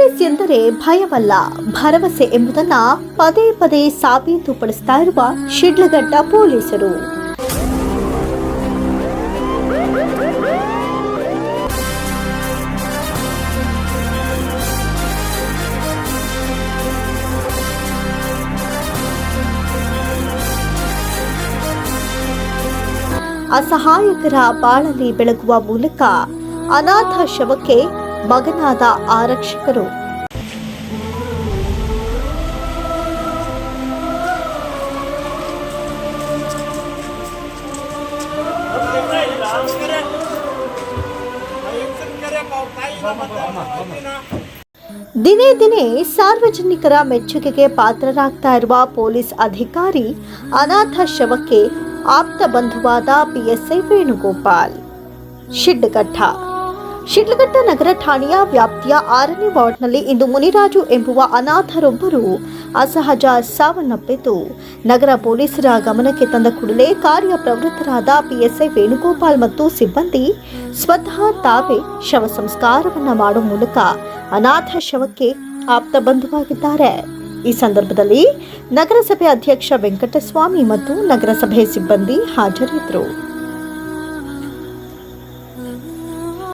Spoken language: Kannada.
ಪೊಲೀಸ್ ಎಂದರೆ ಭಯವಲ್ಲ. ಭರವಸೆ ಎಂಬುದನ್ನ ಪದೇ ಪದೇ ಸಾಬೀತುಪಡಿಸ್ತಾ ಇರುವ ಶಿಡ್ಲಘಟ್ಟ ಪೊಲೀಸರು. ಅಸಹಾಯಕರ ಬಾಳಲ್ಲಿ ಬೆಳಗುವ ಮೂಲಕ ಅನಾಥ ಶವಕ್ಕೆ ಮಗನಾದ ಆರಕ್ಷಕರು. ದಿನೇ ದಿನೇ ಸಾರ್ವಜನಿಕರ ಮೆಚ್ಚುಗೆಗೆ ಪಾತ್ರರಾಗ್ತಾ ಇರುವ ಪೊಲೀಸ್ ಅಧಿಕಾರಿ ಅನಾಥ ಶವಕ್ಕೆ ಆಪ್ತ ಬಂಧುವಾದ ಪಿಎಸ್ಐ ವೇಣುಗೋಪಾಲ್. ಶಿಡ್ಲಘಟ್ಟ ಶಿಡ್ಲಘಟ್ಟ ನಗರ ಠಾಣೆಯ ವ್ಯಾಪ್ತಿಯ ಆರನೇ ವಾರ್ಡ್ನಲ್ಲಿ ಇಂದು ಮುನಿರಾಜು ಎಂಬುವ ಅನಾಥರೊಬ್ಬರು ಅಸಹಜ ಸಾವನ್ನಪ್ಪಿದ್ದು, ನಗರ ಪೊಲೀಸರ ಗಮನಕ್ಕೆ ತಂದ ಕೂಡಲೇ ಕಾರ್ಯಪ್ರವೃತ್ತರಾದ ಪಿಎಸ್ಐ ವೇಣುಗೋಪಾಲ್ ಮತ್ತು ಸಿಬ್ಬಂದಿ ಸ್ವತಃ ತಾವೇ ಶವ ಸಂಸ್ಕಾರವನ್ನ ಮಾಡುವ ಮೂಲಕ ಅನಾಥ ಶವಕ್ಕೆ ಆಪ್ತ ಬಂಧುವಾಗಿದ್ದಾರೆ. ಈ ಸಂದರ್ಭದಲ್ಲಿ ನಗರಸಭೆ ಅಧ್ಯಕ್ಷ ವೆಂಕಟಸ್ವಾಮಿ ಮತ್ತು ನಗರಸಭೆ ಸಿಬ್ಬಂದಿ ಹಾಜರಿದ್ದರು.